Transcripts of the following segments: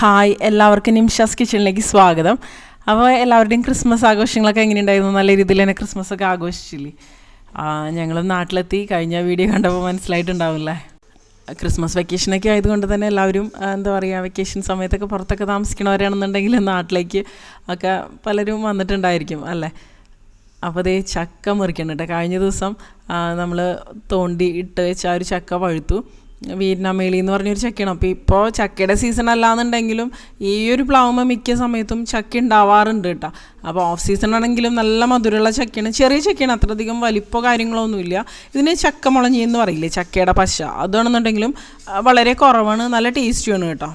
Hi എല്ലാവർക്കും നിംഷാസ് കിച്ചണിലേക്ക് സ്വാഗതം. അപ്പോൾ എല്ലാവരുടെയും ക്രിസ്മസ് ആഘോഷങ്ങളൊക്കെ എങ്ങനെയുണ്ടായിരുന്നു? നല്ല രീതിയിൽ തന്നെ ക്രിസ്മസ് ഒക്കെ ആഘോഷിച്ചില്ലേ ഞങ്ങൾ നാട്ടിലെത്തി. കഴിഞ്ഞ വീഡിയോ കണ്ടപ്പോൾ മനസ്സിലായിട്ടുണ്ടാവില്ലേ? ക്രിസ്മസ് വെക്കേഷനൊക്കെ ആയതുകൊണ്ട് തന്നെ എല്ലാവരും എന്താ പറയുക വെക്കേഷൻ സമയത്തൊക്കെ പുറത്തൊക്കെ താമസിക്കണവരാണെന്നുണ്ടെങ്കിൽ നാട്ടിലേക്ക് ഒക്കെ പലരും വന്നിട്ടുണ്ടായിരിക്കും അല്ലേ? അപ്പോൾ അതേ ചക്ക മുറിക്കണം കേട്ടോ. കഴിഞ്ഞ ദിവസം നമ്മൾ തോണ്ടി ഇട്ട് വെച്ച ആ ഒരു ചക്ക പഴുത്തു. വീരിനാമേളി എന്ന് പറഞ്ഞൊരു ചക്കയാണ്. അപ്പോൾ ഇപ്പോൾ ചക്കയുടെ സീസൺ അല്ലാന്നുണ്ടെങ്കിലും ഈ ഒരു പ്ലാവുമ്പോൾ മിക്ക സമയത്തും ചക്ക ഉണ്ടാവാറുണ്ട് കേട്ടോ. അപ്പോൾ ഓഫ് സീസൺ ആണെങ്കിലും നല്ല മധുരമുള്ള ചക്കയാണ്. ചെറിയ ചക്കയാണ് അത്രയധികം വലിപ്പോ കാര്യങ്ങളോ ഒന്നുമില്ല ഇതിന് ചക്ക മുളഞ്ഞെന്ന് പറയില്ലേ ചക്കയുടെ പശ? അതാണെന്നുണ്ടെങ്കിലും വളരെ കുറവാണ്. നല്ല ടേസ്റ്റിയാണ് കേട്ടോ.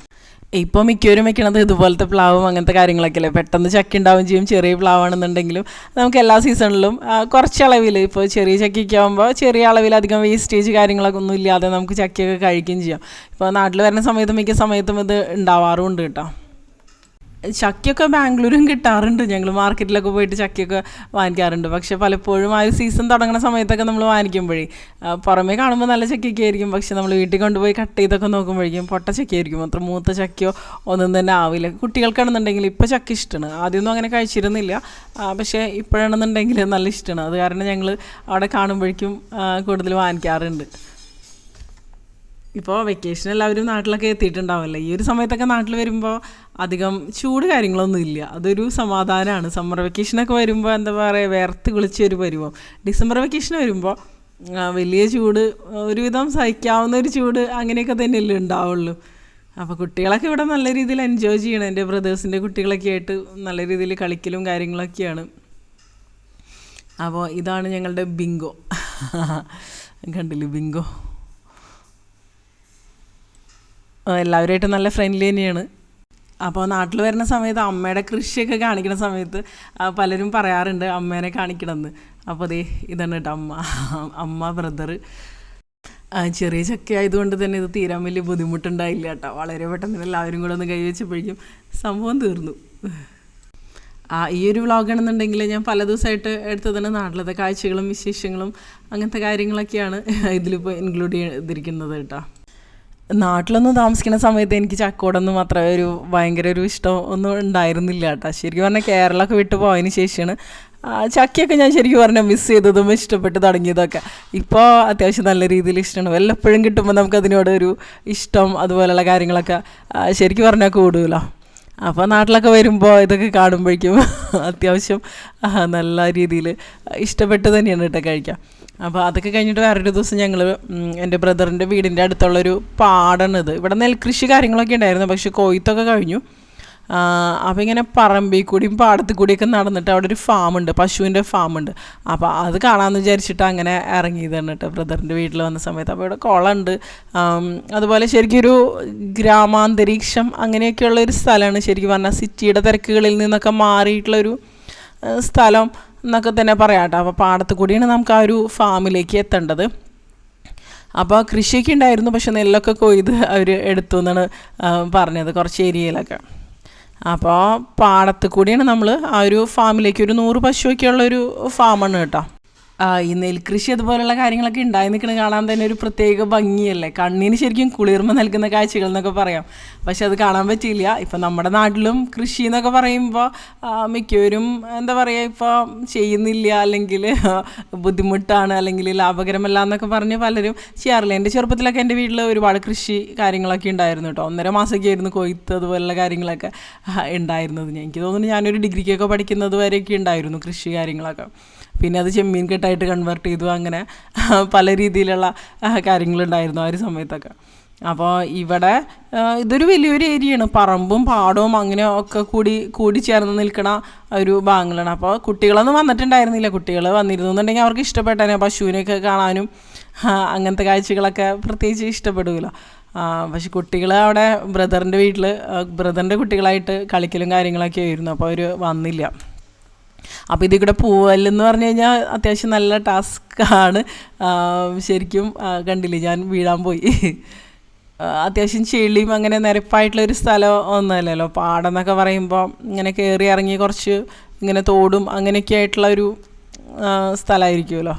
ഇപ്പോൾ മിക്കവരും വെക്കണത് ഇതുപോലത്തെ പ്ലാവും അങ്ങനത്തെ കാര്യങ്ങളൊക്കെ അല്ലേ? പെട്ടെന്ന് ചക്ക ഉണ്ടാവും ചെയ്യും. ചെറിയ പ്ലാവാണെന്നുണ്ടെങ്കിലും നമുക്ക് എല്ലാ സീസണിലും കുറച്ച് അളവിൽ ഇപ്പോൾ ചെറിയ ചക്കയൊക്കെ ആകുമ്പോൾ ചെറിയ അളവിൽ അധികം വേസ്റ്റേജ് കാര്യങ്ങളൊക്കെ ഒന്നും ഇല്ലാതെ നമുക്ക് ചക്കയൊക്കെ കഴിക്കുകയും ചെയ്യാം. ഇപ്പോൾ നാട്ടിൽ വരുന്ന സമയത്ത് മിക്ക സമയത്തും ഇത് ഉണ്ടാവാറുമുണ്ട് കേട്ടോ. ചക്കയൊക്കെ ബാംഗ്ലൂരും കിട്ടാറുണ്ട്. ഞങ്ങൾ മാർക്കറ്റിലൊക്കെ പോയിട്ട് ചക്കയൊക്കെ വാങ്ങിക്കാറുണ്ട്. പക്ഷെ പലപ്പോഴും ആ ഒരു സീസൺ തുടങ്ങുന്ന സമയത്തൊക്കെ നമ്മൾ വാങ്ങിക്കുമ്പോഴേ പുറമേ കാണുമ്പോൾ നല്ല ചക്കയൊക്കെ ആയിരിക്കും പക്ഷെ നമ്മൾ വീട്ടിൽ കൊണ്ടുപോയി കട്ട് ചെയ്തൊക്കെ നോക്കുമ്പോഴേക്കും പൊട്ട ചക്കയായിരിക്കും. അത്ര മൂത്ത ചക്കയോ ഒന്നും തന്നെ ആവില്ല. കുട്ടികൾക്കാണെന്നുണ്ടെങ്കിൽ ഇപ്പോൾ ചക്ക ഇഷ്ടമാണ് ആദ്യമൊന്നും അങ്ങനെ കഴിച്ചിരുന്നില്ല. പക്ഷേ ഇപ്പോഴാണെന്നുണ്ടെങ്കിൽ നല്ല ഇഷ്ടമാണ് അത് കാരണം ഞങ്ങൾ അവിടെ കാണുമ്പോഴേക്കും കൂടുതൽ വാങ്ങിക്കാറുണ്ട്. ഇപ്പോൾ വെക്കേഷൻ എല്ലാവരും നാട്ടിലൊക്കെ എത്തിയിട്ടുണ്ടാവുമല്ലോ ഈ ഒരു സമയത്തൊക്കെ നാട്ടിൽ വരുമ്പോൾ അധികം ചൂട് കാര്യങ്ങളൊന്നും ഇല്ല. അതൊരു സമാധാനമാണ് സമ്മർ വെക്കേഷനൊക്കെ വരുമ്പോൾ എന്താ പറയുക വേർത്ത് കുളിച്ച് ഒരു പരുവം. ഡിസംബർ വെക്കേഷൻ വരുമ്പോൾ വലിയ ചൂട് ഒരുവിധം സഹിക്കാവുന്ന ഒരു ചൂട് അങ്ങനെയൊക്കെ തന്നെയല്ലേ ഉണ്ടാവുള്ളൂ. അപ്പോൾ കുട്ടികളൊക്കെ ഇവിടെ നല്ല രീതിയിൽ എൻജോയ് ചെയ്യണം. എന്റെ ബ്രദേഴ്സിന്റെ കുട്ടികളൊക്കെ ആയിട്ട് നല്ല രീതിയിൽ കളിക്കലും കാര്യങ്ങളൊക്കെയാണ്. അപ്പോൾ ഇതാണ് ഞങ്ങളുടെ ബിങ്കോ. കണ്ടില്ലേ ബിങ്കോ? എല്ലാവരുമായിട്ട് നല്ല ഫ്രണ്ട്ലി തന്നെയാണ്. അപ്പോൾ നാട്ടിൽ വരുന്ന സമയത്ത് അമ്മയുടെ കൃഷിയൊക്കെ കാണിക്കുന്ന സമയത്ത് പലരും പറയാറുണ്ട് അമ്മേനെ കാണിക്കണമെന്ന്. അപ്പോൾ അതേ ഇതാണ് കേട്ടോ അമ്മ. അമ്മ ബ്രദർ ചെറിയ ചക്ക ആയതുകൊണ്ട് തന്നെ ഇത് തീരാൻ വലിയ ബുദ്ധിമുട്ടുണ്ടായില്ല കേട്ടോ വളരെ പെട്ടെന്ന് എല്ലാവരും കൂടെ ഒന്ന് കൈവച്ചപ്പോഴേക്കും സംഭവം തീർന്നു. ആ ഈ ഒരു വ്ളോഗാണെന്നുണ്ടെങ്കിൽ ഞാൻ പല ദിവസമായിട്ട് എടുത്തതാണ് നാട്ടിലത്തെ കാഴ്ചകളും വിശേഷങ്ങളും അങ്ങനത്തെ കാര്യങ്ങളൊക്കെയാണ് ഇതിലിപ്പോൾ ഇൻക്ലൂഡ് ചെയ്തിരിക്കുന്നത് കേട്ടോ നാട്ടിലൊന്നും താമസിക്കുന്ന സമയത്ത് എനിക്ക് ചക്കോടൊന്നും അത്ര ഒരു ഭയങ്കര ഒരു ഇഷ്ടം ഒന്നും ഉണ്ടായിരുന്നില്ല കേട്ടോ. ശരിക്കും പറഞ്ഞാൽ കേരളമൊക്കെ വിട്ടു പോയതിന് ശേഷമാണ്. ചക്കിയൊക്കെ ഞാൻ ശരിക്കും പറഞ്ഞാൽ മിസ് ചെയ്തതും ഇഷ്ടപ്പെട്ട് തുടങ്ങിയതൊക്കെ. ഇപ്പോൾ അത്യാവശ്യം നല്ല രീതിയിൽ ഇഷ്ടമാണ്. വല്ലപ്പോഴും കിട്ടുമ്പോൾ നമുക്ക് അതിനോട് ഒരു ഇഷ്ടം അതുപോലെയുള്ള കാര്യങ്ങളൊക്കെ ശരിക്കും പറഞ്ഞാൽ കൂടുതലോ. അപ്പോൾ നാട്ടിലൊക്കെ വരുമ്പോൾ ഇതൊക്കെ കാണുമ്പോഴേക്കും അത്യാവശ്യം നല്ല രീതിയിൽ ഇഷ്ടപ്പെട്ട് തന്നെയാണ് കേട്ടോ കഴിക്കാം അപ്പോൾ അതൊക്കെ കഴിഞ്ഞിട്ട് വേറൊരു ദിവസം ഞങ്ങൾ എന്റെ ബ്രദറിന്റെ വീടിന്റെ അടുത്തുള്ളൊരു പാടാണിത്. ഇവിടെ നെൽകൃഷി കാര്യങ്ങളൊക്കെ ഉണ്ടായിരുന്നു പക്ഷെ കൊയ്ത്തൊക്കെ കഴിഞ്ഞു. അപ്പോൾ ഇങ്ങനെ പറമ്പിൽ കൂടിയും പാടത്തിൽ കൂടിയൊക്കെ നടന്നിട്ട് അവിടെ ഒരു ഫാമുണ്ട് പശുവിന്റെ ഫാമുണ്ട്. അപ്പോൾ അത് കാണാമെന്ന് വിചാരിച്ചിട്ട് അങ്ങനെ ഇറങ്ങിയതാണ് കേട്ടോ ബ്രദറിന്റെ വീട്ടിൽ വന്ന സമയത്ത്. അപ്പോൾ ഇവിടെ കുളമുണ്ട്. അതുപോലെ ശരിക്കും ഒരു ഗ്രാമാന്തരീക്ഷം അങ്ങനെയൊക്കെയുള്ള ഒരു സ്ഥലമാണ് ശരിക്കും പറഞ്ഞാൽ സിറ്റിയുടെ തിരക്കുകളിൽ നിന്നൊക്കെ മാറിയിട്ടുള്ളൊരു സ്ഥലം എന്നൊക്കെ തന്നെ പറയാം കേട്ടോ. അപ്പോൾ പാടത്ത് കൂടിയാണ് നമുക്ക് ആ ഒരു ഫാമിലേക്ക് എത്തേണ്ടത്. അപ്പോൾ കൃഷിയൊക്കെ ഉണ്ടായിരുന്നു പക്ഷെ നെല്ലൊക്കെ കൊയ്ത് അവർ എടുത്തു എന്നാണ് പറഞ്ഞത് കുറച്ച് ഏരിയയിലൊക്കെ. അപ്പോൾ പാടത്ത് കൂടിയാണ് നമ്മൾ ആ ഒരു ഫാമിലേക്ക് ഒരു നൂറ് പശുവൊക്കെ ഉള്ളൊരു ഫാമാണ് കേട്ടോ. ഈ നെൽകൃഷി അതുപോലുള്ള കാര്യങ്ങളൊക്കെ ഉണ്ടായി നിൽക്കുന്ന കാണാൻ തന്നെ ഒരു പ്രത്യേക ഭംഗിയല്ലേ? കണ്ണിന് ശരിക്കും കുളിർമ നൽകുന്ന കാഴ്ചകൾ എന്നൊക്കെ പറയാം. പക്ഷെ അത് കാണാൻ പറ്റിയില്ല. ഇപ്പം നമ്മുടെ നാട്ടിലും കൃഷി എന്നൊക്കെ പറയുമ്പോൾ മിക്കവരും എന്താ പറയുക ഇപ്പോൾ ചെയ്യുന്നില്ല അല്ലെങ്കിൽ ബുദ്ധിമുട്ടാണ് അല്ലെങ്കിൽ ലാഭകരമല്ല എന്നൊക്കെ പറഞ്ഞ് പലരും ചെയ്യാറില്ല എന്റെ ചെറുപ്പത്തിലൊക്കെ എന്റെ വീട്ടിൽ ഒരുപാട് കൃഷി കാര്യങ്ങളൊക്കെ ഉണ്ടായിരുന്നു കേട്ടോ. ഒന്നര മാസമൊക്കെ ആയിരുന്നു കൊയ്ത്ത് അതുപോലുള്ള കാര്യങ്ങളൊക്കെ ഉണ്ടായിരുന്നത്. എനിക്ക് തോന്നുന്നു ഞാനൊരു ഡിഗ്രിക്കൊക്കെ പഠിക്കുന്നത് വരെയൊക്കെ ഉണ്ടായിരുന്നു കൃഷി കാര്യങ്ങളൊക്കെ. പിന്നെ അത് ചെമ്മീൻ കെട്ടായിട്ട് കൺവേർട്ട് ചെയ്തു അങ്ങനെ പല രീതിയിലുള്ള കാര്യങ്ങളുണ്ടായിരുന്നു ആ ഒരു സമയത്തൊക്കെ. അപ്പോൾ ഇവിടെ ഇതൊരു വലിയൊരു ഏരിയയാണ്. പറമ്പും പാടവും അങ്ങനെ ഒക്കെ കൂടി കൂടി ചേർന്ന് നിൽക്കുന്ന ഒരു ഭാഗങ്ങളാണ്. അപ്പോൾ കുട്ടികളൊന്നും വന്നിട്ടുണ്ടായിരുന്നില്ല. കുട്ടികൾ വന്നിരുന്നു എന്നുണ്ടെങ്കിൽ അവർക്ക് ഇഷ്ടപ്പെട്ടനെ. പശുവിനെയൊക്കെ കാണാനും അങ്ങനത്തെ കാഴ്ചകളൊക്കെ പ്രത്യേകിച്ച് ഇഷ്ടപ്പെടുമല്ലോ പക്ഷെ കുട്ടികൾ അവിടെ ബ്രദറിന്റെ വീട്ടിൽ ബ്രദറിന്റെ കുട്ടികളായിട്ട് കളിക്കലും കാര്യങ്ങളൊക്കെ ആയിരുന്നു. അപ്പോൾ അവർ വന്നില്ല. അപ്പോൾ ഇതിൽ കൂടെ പോവല്ലെന്ന് പറഞ്ഞു കഴിഞ്ഞാൽ അത്യാവശ്യം നല്ല ടാസ്ക് ആണ്. ശരിക്കും കണ്ടില്ല ഞാൻ വീഴാൻ പോയി. അത്യാവശ്യം ചെളിയും അങ്ങനെ നിരപ്പായിട്ടുള്ളൊരു സ്ഥലം ഒന്നുമല്ലല്ലോ. പാടം എന്നൊക്കെ പറയുമ്പോൾ ഇങ്ങനെ കയറി ഇറങ്ങി കുറച്ച് ഇങ്ങനെ തോടും അങ്ങനെയൊക്കെ ആയിട്ടുള്ള ഒരു സ്ഥലമായിരിക്കുമല്ലോ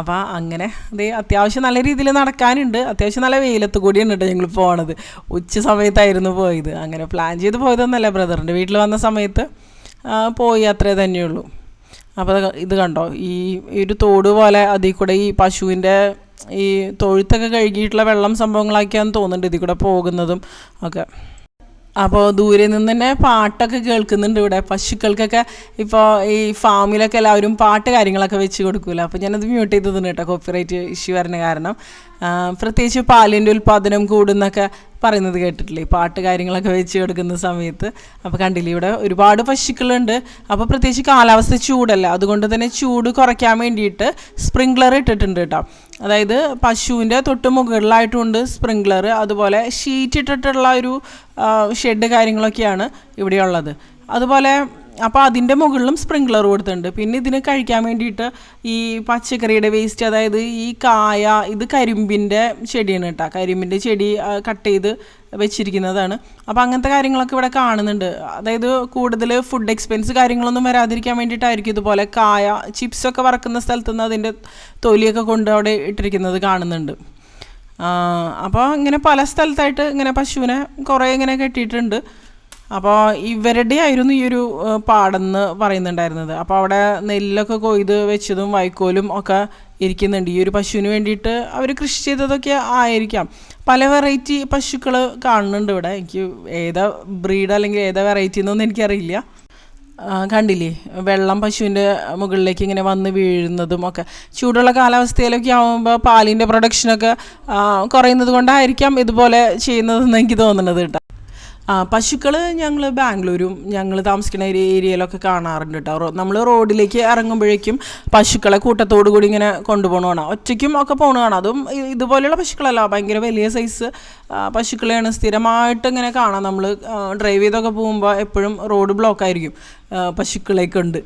അപ്പോൾ അങ്ങനെ അത് അത്യാവശ്യം നല്ല രീതിയിൽ നടക്കാനുണ്ട്. അത്യാവശ്യം നല്ല വെയിലത്ത് കൂടിയാണ് കേട്ടോ ഞങ്ങൾ പോണത്. ഉച്ച സമയത്തായിരുന്നു പോയത്. അങ്ങനെ പ്ലാൻ ചെയ്ത് പോയതൊന്നല്ല ബ്രദറിന്റെ വീട്ടിൽ വന്ന സമയത്ത് പോയി അത്രേ തന്നെയുള്ളൂ. അപ്പോൾ ഇത് കണ്ടോ? ഈ ഒരു തോട് പോലെ അതിൽ കൂടെ ഈ പശുവിന്റെ ഈ തൊഴുത്തൊക്കെ കഴുകിയിട്ടുള്ള വെള്ളം സംഭവങ്ങളാക്കിയാന്ന് തോന്നുന്നുണ്ട് ഇതിൽ കൂടെ പോകുന്നതും ഒക്കെ. അപ്പോൾ ദൂരെ നിന്ന് തന്നെ പാട്ടൊക്കെ കേൾക്കുന്നുണ്ട് ഇവിടെ. പശുക്കൾക്കൊക്കെ ഇപ്പോൾ ഈ ഫാമിലൊക്കെ എല്ലാവരും പാട്ട് കാര്യങ്ങളൊക്കെ വെച്ച് കൊടുക്കൂല. അപ്പോൾ ഞാനത് മ്യൂട്ട് ചെയ്തതാണ് കേട്ടോ കോപ്പിറൈറ്റ് ഇഷ്യൂ വരുന്ന കാരണം. പ്രത്യേകിച്ച് പാലിന്റെ ഉൽപ്പാദനം കൂടുന്നൊക്കെ പറയുന്നത് കേട്ടിട്ടില്ലേ? പാട്ട് കാര്യങ്ങളൊക്കെ വെച്ച് കൊടുക്കുന്ന സമയത്ത്. അപ്പോൾ കണ്ടില്ലേ ഇവിടെ ഒരുപാട് പശുക്കളുണ്ട്. അപ്പോൾ പ്രത്യേകിച്ച് കാലാവസ്ഥ ചൂടല്ല. അതുകൊണ്ട് തന്നെ ചൂട് കുറയ്ക്കാൻ വേണ്ടിയിട്ട് സ്പ്രിംഗ്ലർ ഇട്ടിട്ടുണ്ട് കേട്ടോ. അതായത് പശുവിന്റെ തൊട്ട് മുകളിലായിട്ടുണ്ട് സ്പ്രിംഗ്ലർ. അതുപോലെ ഷീറ്റ് ഇട്ടിട്ടുള്ള ഒരു ഷെഡ് കാര്യങ്ങളൊക്കെയാണ് ഇവിടെയുള്ളത്. അതുപോലെ അപ്പോൾ അതിന്റെ മുകളിലും സ്പ്രിംഗ്ലർ കൊടുത്തിട്ടുണ്ട്. പിന്നെ ഇതിന് കഴിക്കാൻ വേണ്ടിയിട്ട് ഈ പച്ചക്കറിയുടെ വേസ്റ്റ് അതായത് ഈ കായ ഇത് കരിമ്പിന്റെ ചെടിയാണ് കേട്ടോ. കരിമ്പിന്റെ ചെടി കട്ട് ചെയ്ത് വെച്ചിരിക്കുന്നതാണ്. അപ്പോൾ അങ്ങനത്തെ കാര്യങ്ങളൊക്കെ ഇവിടെ കാണുന്നുണ്ട്. അതായത് കൂടുതൽ ഫുഡ് എക്സ്പെൻസ് കാര്യങ്ങളൊന്നും വരാതിരിക്കാൻ വേണ്ടിയിട്ടായിരിക്കും ഇതുപോലെ കായ ചിപ്സൊക്കെ വറക്കുന്ന സ്ഥലത്തു നിന്ന് അതിന്റെ തൊലിയൊക്കെ കൊണ്ട് അവിടെ ഇട്ടിരിക്കുന്നത് കാണുന്നുണ്ട്. അപ്പോൾ ഇങ്ങനെ പല സ്ഥലത്തായിട്ട് ഇങ്ങനെ പശുവിനെ കുറേ ഇങ്ങനെ കെട്ടിയിട്ടുണ്ട്. അപ്പോൾ ഇവരുടെ ആയിരുന്നു ഈ ഒരു പാടെന്ന് പറയുന്നുണ്ടായിരുന്നത്. അപ്പോൾ അവിടെ നെല്ലൊക്കെ കൊയ്ത് വെച്ചതും വൈക്കോലും ഒക്കെ ഇരിക്കുന്നുണ്ട്. ഈ ഒരു പശുവിന് വേണ്ടിയിട്ട് അവർ കൃഷി ചെയ്തതൊക്കെ ആയിരിക്കാം. പല വെറൈറ്റി പശുക്കൾ കാണുന്നുണ്ട് ഇവിടെ. എനിക്ക് ഏതാ ബ്രീഡ് അല്ലെങ്കിൽ ഏതാ വെറൈറ്റി എന്നൊന്നും എനിക്കറിയില്ല. കണ്ടില്ലേ? വെള്ളം പശുവിന്റെ മുകളിലേക്ക് ഇങ്ങനെ വന്ന് വീഴുന്നതും ഒക്കെ. ചൂടുള്ള കാലാവസ്ഥയിലൊക്കെ ആകുമ്പോൾ പാലിന്റെ പ്രൊഡക്ഷനൊക്കെ കുറയുന്നത് കൊണ്ടായിരിക്കാം ഇതുപോലെ ചെയ്യുന്നതെന്ന് എനിക്ക് തോന്നുന്നത് കേട്ടോ. ആ പശുക്കൾ ഞങ്ങൾ ബാംഗ്ലൂരും ഞങ്ങൾ താമസിക്കുന്ന ഒരു ഏരിയയിലൊക്കെ കാണാറുണ്ട് കേട്ടോ നമ്മൾ റോഡിലേക്ക് ഇറങ്ങുമ്പോഴേക്കും പശുക്കളെ കൂട്ടത്തോടു കൂടി ഇങ്ങനെ കൊണ്ടുപോകണ കാണാം ഒറ്റയ്ക്കും ഒക്കെ പോകണ കാണാം അതും ഇതുപോലെയുള്ള പശുക്കളല്ല. ഭയങ്കര വലിയ സൈസ് പശുക്കളെയാണ് സ്ഥിരമായിട്ട് ഇങ്ങനെ കാണാം. നമ്മൾ ഡ്രൈവ് ചെയ്തൊക്കെ പോകുമ്പോൾ എപ്പോഴും റോഡ് ബ്ലോക്ക് ആയിരിക്കും ആ, പശുക്കളെ കൊണ്ട്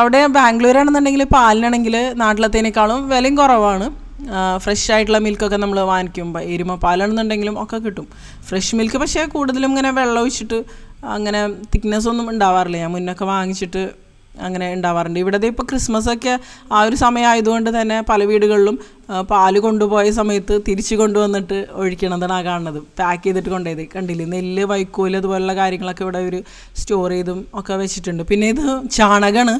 അവിടെ ബാംഗ്ലൂരാണെന്നുണ്ടെങ്കിൽ പാലിനാണെങ്കിൽ നാട്ടിലത്തേനേക്കാളും വിലയും കുറവാണ്. ഫ്രഷ് ആയിട്ടുള്ള മിൽക്കൊക്കെ നമ്മൾ വാങ്ങിക്കുമ്പോൾ എരുമ പാലാണെന്നുണ്ടെങ്കിലും ഒക്കെ കിട്ടും. ഫ്രഷ് മിൽക്ക് പക്ഷേ കൂടുതലും ഇങ്ങനെ വെള്ളം ഒഴിച്ചിട്ട് അങ്ങനെ തിക്നെസ് ഒന്നും ഉണ്ടാവാറില്ല. ഞാൻ മുന്നൊക്കെ വാങ്ങിച്ചിട്ട് അങ്ങനെ ഉണ്ടാവാറുണ്ട്. ഇവിടെ ഇപ്പോൾ ക്രിസ്മസ് ഒക്കെ ആ ഒരു സമയമായതുകൊണ്ട് തന്നെ പല വീടുകളിലും പാൽ കൊണ്ടുപോയ സമയത്ത് തിരിച്ചു കൊണ്ടുവന്നിട്ട് ഒഴിക്കണതാണ് ആ കാണുന്നത്. പാക്ക് ചെയ്തിട്ട് കൊണ്ടുപോയത്. കണ്ടില്ലേ? നെല്ല് വൈക്കോൽ അതുപോലുള്ള കാര്യങ്ങളൊക്കെ ഇവിടെ ഒരു സ്റ്റോർ ചെയ്തും ഒക്കെ വെച്ചിട്ടുണ്ട്. പിന്നെ ഇത് ചാണകമാണ്.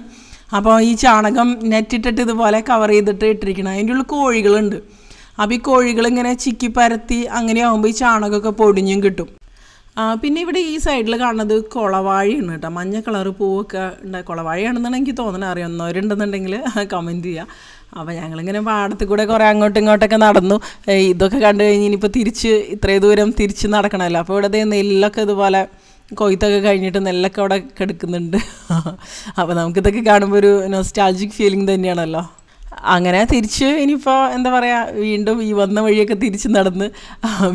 അപ്പോൾ ഈ ചാണകം നെറ്റിട്ടിട്ട് ഇതുപോലെ കവർ ചെയ്തിട്ട് ഇട്ടിരിക്കണം. അതിന്റെ ഉള്ളിൽ കോഴികളുണ്ട്. അപ്പോൾ ഈ കോഴികളിങ്ങനെ ചിക്കി പരത്തി അങ്ങനെ ആകുമ്പോൾ ഈ ചാണകമൊക്കെ പൊടിഞ്ഞും കിട്ടും. പിന്നെ ഇവിടെ ഈ സൈഡിൽ കാണുന്നത് കുളവാഴിയാണ് കേട്ടോ. മഞ്ഞ കളർ പൂവൊക്കെ ഉണ്ട്. കുളവാഴിയാണെന്നാണ് എനിക്ക് തോന്നുന്നത് അറിയുന്നവരുണ്ടെന്നുണ്ടെങ്കിൽ കമന്റ് ചെയ്യുക അപ്പോൾ ഞങ്ങളിങ്ങനെ പാടത്തിൽ കൂടെ കുറേ അങ്ങോട്ടും ഇങ്ങോട്ടൊക്കെ നടന്നു. ഇതൊക്കെ കണ്ടു കഴിഞ്ഞ് ഇനിയിപ്പോൾ തിരിച്ച് ഇത്രയും ദൂരം തിരിച്ച് നടക്കണമല്ലോ. അപ്പോൾ ഇവിടെ നെല്ലൊക്കെ ഇതുപോലെ കൊയ്ത്തൊക്കെ കഴിഞ്ഞിട്ട് നെല്ലൊക്കെ അവിടെ കിടക്കുന്നുണ്ട്. അപ്പോൾ നമുക്കിതൊക്കെ കാണുമ്പോൾ ഒരു നൊസ്റ്റാൾജിക് ഫീലിംഗ് തന്നെയാണല്ലോ. അങ്ങനെ തിരിച്ച് ഇനിയിപ്പോൾ എന്താ പറയുക വീണ്ടും ഈ വന്ന വഴിയൊക്കെ തിരിച്ച് നടന്ന്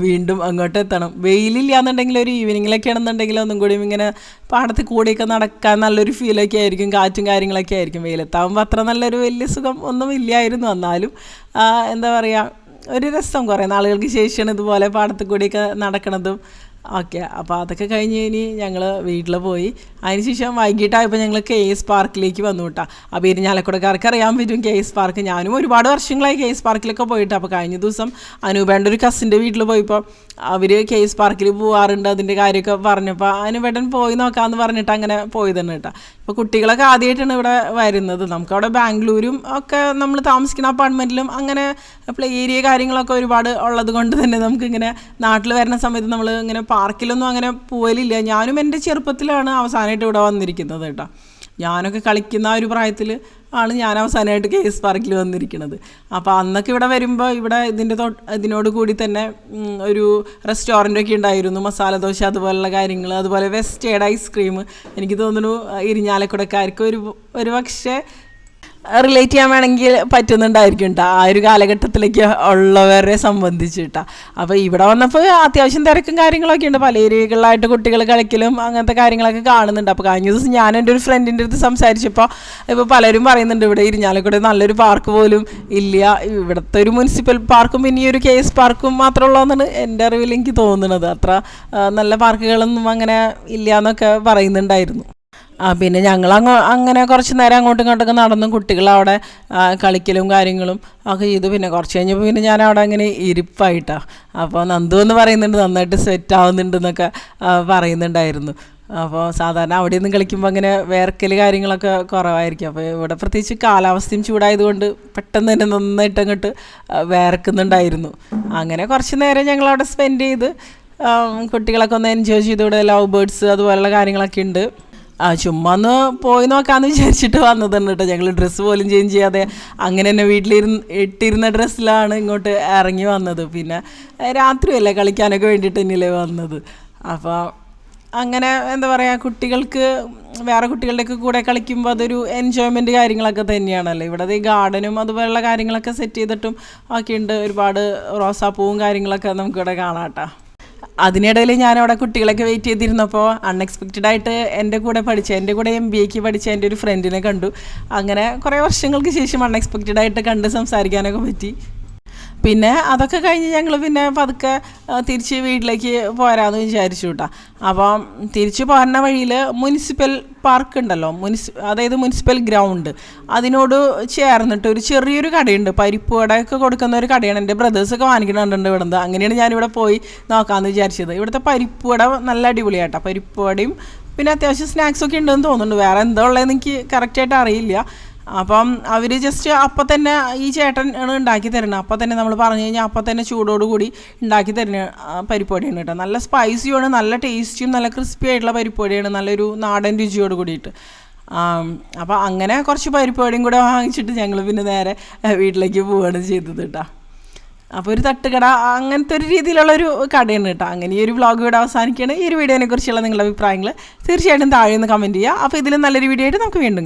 വീണ്ടും അങ്ങോട്ട് എത്തണം. വെയിലില്ല എന്നുണ്ടെങ്കിൽ ഒരു ഈവനിങ്ങിലൊക്കെ ആണെന്നുണ്ടെങ്കിൽ ഒന്നും കൂടി ഇങ്ങനെ പാടത്ത് കൂടെയൊക്കെ നടക്കാൻ നല്ലൊരു ഫീലൊക്കെ ആയിരിക്കും കാറ്റും കാര്യങ്ങളൊക്കെ ആയിരിക്കും. വെയിലെത്താകുമ്പോൾ അത്ര നല്ലൊരു വലിയ സുഖം ഒന്നും ഇല്ലായിരുന്നു. എന്നാലും എന്താ പറയുക ഒരു രസം കുറേ നാളുകൾക്ക് ശേഷമാണ് ഇതുപോലെ പാടത്ത് കൂടിയൊക്കെ നടക്കണതും ഓക്കെ അപ്പോൾ അതൊക്കെ കഴിഞ്ഞ് ഇനി ഞങ്ങൾ വീട്ടിൽ പോയി. അതിനുശേഷം വൈകിട്ടായപ്പോൾ ഞങ്ങൾ കെ എസ് പാർക്കിലേക്ക് വന്നു കേട്ടോ അപ്പോൾ ഇരിഞ്ഞാലക്കുടക്കാർക്ക് അറിയാൻ പറ്റും കെ എസ് പാർക്ക്. ഞാനും ഒരുപാട് വർഷങ്ങളായി കെ എസ് പാർക്കിലൊക്കെ പോയിട്ട്. അപ്പോൾ കഴിഞ്ഞ ദിവസം അനൂപേണ്ട ഒരു കസിന്റെ വീട്ടിൽ പോയപ്പോൾ അവർ കേസ് പാർക്കിൽ പോവാറുണ്ട് അതിന്റെ കാര്യമൊക്കെ പറഞ്ഞപ്പോൾ വെടൻ പോയി നോക്കാമെന്ന് പറഞ്ഞിട്ട് അങ്ങനെ പോയതാണ് കേട്ടോ ഇപ്പോൾ കുട്ടികളൊക്കെ ആദ്യമായിട്ടാണ് ഇവിടെ വരുന്നത്. നമുക്കവിടെ ബാംഗ്ലൂരും ഒക്കെ നമ്മൾ താമസിക്കുന്ന അപ്പാർട്ട്മെന്റിലും അങ്ങനെ പ്ലേ ഏരിയ കാര്യങ്ങളൊക്കെ ഒരുപാട് ഉള്ളത് കൊണ്ട് തന്നെ നമുക്കിങ്ങനെ നാട്ടിൽ വരുന്ന സമയത്ത് നമ്മൾ ഇങ്ങനെ പാർക്കിലൊന്നും അങ്ങനെ പോകലില്ല ഞാനും എന്റെ ചെറുപ്പത്തിലാണ് അവസാനമായിട്ട് ഇവിടെ വന്നിരിക്കുന്നത് കേട്ടോ ഞാനൊക്കെ കളിക്കുന്ന ഒരു പ്രായത്തിൽ ആണ് ഞാൻ അവസാനമായിട്ട് കെ എസ് പാർക്കിൽ വന്നിരിക്കുന്നത്. അപ്പോൾ അന്നൊക്കെ ഇവിടെ വരുമ്പോൾ ഇവിടെ ഇതിന്റെ തൊട്ട് ഇതിനോട് കൂടി തന്നെ ഒരു റെസ്റ്റോറന്റ് ഒക്കെ ഉണ്ടായിരുന്നു. മസാല ദോശ അതുപോലുള്ള കാര്യങ്ങൾ അതുപോലെ വെസ്റ്റേഡ് ഐസ്ക്രീം എനിക്ക് തോന്നുന്നു ഇരിഞ്ഞാലക്കുടക്കാർക്ക് ഒരു ഒരു പക്ഷേ റിലേറ്റ് ചെയ്യാൻ വേണമെങ്കിൽ പറ്റുന്നുണ്ടായിരിക്കും കേട്ടോ ആ ഒരു കാലഘട്ടത്തിലേക്ക് ഉള്ളവരെ സംബന്ധിച്ചിട്ടാ. അപ്പൊ അപ്പോൾ ഇവിടെ വന്നപ്പോൾ അത്യാവശ്യം തിരക്കും കാര്യങ്ങളൊക്കെ ഉണ്ട്. പല ഏരിയകളിലായിട്ട് കുട്ടികൾ കളിക്കലും അങ്ങനത്തെ കാര്യങ്ങളൊക്കെ കാണുന്നുണ്ട്. അപ്പോൾ കഴിഞ്ഞ ദിവസം ഞാൻ എന്റെ ഒരു ഫ്രണ്ടിന്റെ അടുത്ത് സംസാരിച്ചപ്പോൾ ഇപ്പോൾ പലരും പറയുന്നുണ്ട് ഇവിടെ ഇരിഞ്ഞാലക്കുട നല്ലൊരു പാർക്ക് പോലും ഇല്ല. ഇവിടുത്തെ ഒരു മുനിസിപ്പൽ പാർക്കും പിന്നെ ഈ ഒരു കെ എസ് പാർക്കും മാത്രമുള്ളതെന്നാണ് എന്റെ അറിവിൽ എനിക്ക് തോന്നുന്നത്. അത്ര നല്ല പാർക്കുകളൊന്നും അങ്ങനെ ഇല്ല എന്നൊക്കെ പറയുന്നുണ്ടായിരുന്നു. പിന്നെ ഞങ്ങൾ അങ്ങ് അങ്ങനെ കുറച്ച് നേരം അങ്ങോട്ടും ഇങ്ങോട്ടൊക്കെ നടന്നും കുട്ടികൾ അവിടെ കളിക്കലും കാര്യങ്ങളും ഒക്കെ ചെയ്തു. പിന്നെ കുറച്ച് കഴിഞ്ഞപ്പോൾ പിന്നെ ഞാൻ അവിടെ അങ്ങനെ ഇരിപ്പായിട്ടാണ് അപ്പോൾ നന്ദു എന്ന് പറയുന്നുണ്ട് നന്നായിട്ട് സെറ്റ് ആവുന്നുണ്ട് എന്നൊക്കെ പറയുന്നുണ്ടായിരുന്നു. അപ്പോൾ സാധാരണ അവിടെ നിന്ന് കളിക്കുമ്പോൾ അങ്ങനെ വേർക്കൽ കാര്യങ്ങളൊക്കെ കുറവായിരിക്കും. അപ്പോൾ ഇവിടെ പ്രത്യേകിച്ച് കാലാവസ്ഥയും ചൂടായതുകൊണ്ട് പെട്ടെന്ന് തന്നെ നന്നായിട്ട് അങ്ങോട്ട് വേർക്കുന്നുണ്ടായിരുന്നു. അങ്ങനെ കുറച്ച് നേരം ഞങ്ങൾ അവിടെ സ്പെൻഡ് ചെയ്ത് കുട്ടികളൊക്കെ ഒന്ന് എൻജോയ് ചെയ്ത് ഇവിടെ ലവ് ബേർഡ്സ് അതുപോലുള്ള കാര്യങ്ങളൊക്കെ ഉണ്ട്. ആ ചുമ്മാ ഒന്ന് പോയി നോക്കാന്ന് വിചാരിച്ചിട്ട് വന്നതാണ് കേട്ടോ. ഞങ്ങൾ ഡ്രസ്സ് പോലും ചേഞ്ച് ചെയ്യാതെ അങ്ങനെ തന്നെ വീട്ടിലിരുന്ന് ഇട്ടിരുന്ന ഡ്രസ്സിലാണ് ഇങ്ങോട്ട് ഇറങ്ങി വന്നത്. പിന്നെ രാത്രിയല്ലേ കളിക്കാനൊക്കെ വേണ്ടിയിട്ട് തന്നെയല്ലേ വന്നത്. അപ്പോൾ അങ്ങനെ എന്താ പറയുക കുട്ടികൾക്ക് വേറെ കുട്ടികളുടെയൊക്കെ കൂടെ കളിക്കുമ്പോൾ അതൊരു എൻജോയ്മെന്റ് കാര്യങ്ങളൊക്കെ തന്നെയാണല്ലോ. ഇവിടെ ഈ ഗാർഡനും അതുപോലെയുള്ള കാര്യങ്ങളൊക്കെ സെറ്റ് ചെയ്തിട്ടും ഒക്കെ ഉണ്ട് ഒരുപാട് റോസാപ്പൂവും കാര്യങ്ങളൊക്കെ നമുക്കിവിടെ കാണാം കേട്ടോ. അതിനിടയിൽ ഞാൻ അവിടെ കുട്ടികളൊക്കെ വെയിറ്റ് ചെയ്തിരുന്നപ്പോൾ അൺഎക്സ്പെക്റ്റഡ് ആയിട്ട് എന്റെ കൂടെ പഠിച്ച എന്റെ കൂടെ എം ബി എക്ക് പഠിച്ച എന്റെ ഒരു ഫ്രണ്ടിനെ കണ്ടു. അങ്ങനെ കുറേ വർഷങ്ങൾക്ക് ശേഷം അൺഎക്സ്പെക്റ്റഡ് ആയിട്ട് കണ്ട് സംസാരിക്കാനൊക്കെ പറ്റി. പിന്നെ അതൊക്കെ കഴിഞ്ഞ് ഞങ്ങൾ പിന്നെ പതുക്കെ തിരിച്ച് വീട്ടിലേക്ക് പോരാന്ന് വിചാരിച്ചു കേട്ടോ അപ്പം തിരിച്ച് പോരുന്ന വഴിയിൽ മുനിസിപ്പൽ പാർക്ക് ഉണ്ടല്ലോ മുനിസി അതായത് മുനിസിപ്പൽ ഗ്രൗണ്ട്. അതിനോട് ചേർന്നിട്ട് ഒരു ചെറിയൊരു കടയുണ്ട്. പരിപ്പ് വടയൊക്കെ കൊടുക്കുന്ന ഒരു കടയാണ് എന്റെ ബ്രദേഴ്സൊക്കെ വാങ്ങിക്കുന്നുണ്ട് നിന്ന് അങ്ങനെയാണ് ഞാനിവിടെ പോയി നോക്കാമെന്ന് വിചാരിച്ചത്. ഇവിടുത്തെ പരിപ്പ് വട നല്ല അടിപൊളിയാട്ടോ. പരിപ്പ് വടയും പിന്നെ അത്യാവശ്യം സ്നാക്സൊക്കെ ഉണ്ടെന്ന് തോന്നുന്നുണ്ട്. വേറെ എന്താ ഉള്ളതെന്ന് എനിക്ക് കറക്റ്റായിട്ട് അറിയില്ല. അപ്പം അവർ ജസ്റ്റ് അപ്പം തന്നെ ഈ ചേട്ടൻ ആണ് ഉണ്ടാക്കി തരണം അപ്പം തന്നെ നമ്മൾ പറഞ്ഞു കഴിഞ്ഞാൽ അപ്പം തന്നെ ചൂടോടുകൂടി ഉണ്ടാക്കി തരുന്ന പരിപ്പൊടിയാണ് കേട്ടോ. നല്ല സ്പൈസിയുമാണ് നല്ല ടേസ്റ്റിയും നല്ല ക്രിസ്പി ആയിട്ടുള്ള പരിപ്പൊടിയാണ് നല്ലൊരു നാടൻ രുചിയോട് കൂടിയിട്ട്. അപ്പോൾ അങ്ങനെ കുറച്ച് പരിപ്പൊടിയും കൂടെ വാങ്ങിച്ചിട്ട് ഞങ്ങൾ പിന്നെ നേരെ വീട്ടിലേക്ക് പോവുകയാണ് ചെയ്തത് കേട്ടോ. അപ്പോൾ ഒരു തട്ടുകട അങ്ങനത്തെ ഒരു രീതിയിലുള്ളൊരു കടയാണ് കേട്ടോ. അങ്ങനെ ഈ ഒരു വ്ളോഗ് ഇവിടെ അവസാനിക്കുകയാണ്. ഈ ഒരു വീഡിയോനെക്കുറിച്ചുള്ള നിങ്ങളുടെ അഭിപ്രായങ്ങൾ തീർച്ചയായിട്ടും താഴെ നിന്ന് കമന്റ് ചെയ്യുക. അപ്പോൾ ഇതിലും നല്ലൊരു വീഡിയോ ആയിട്ട് നമുക്ക് വീണ്ടും കാണാം.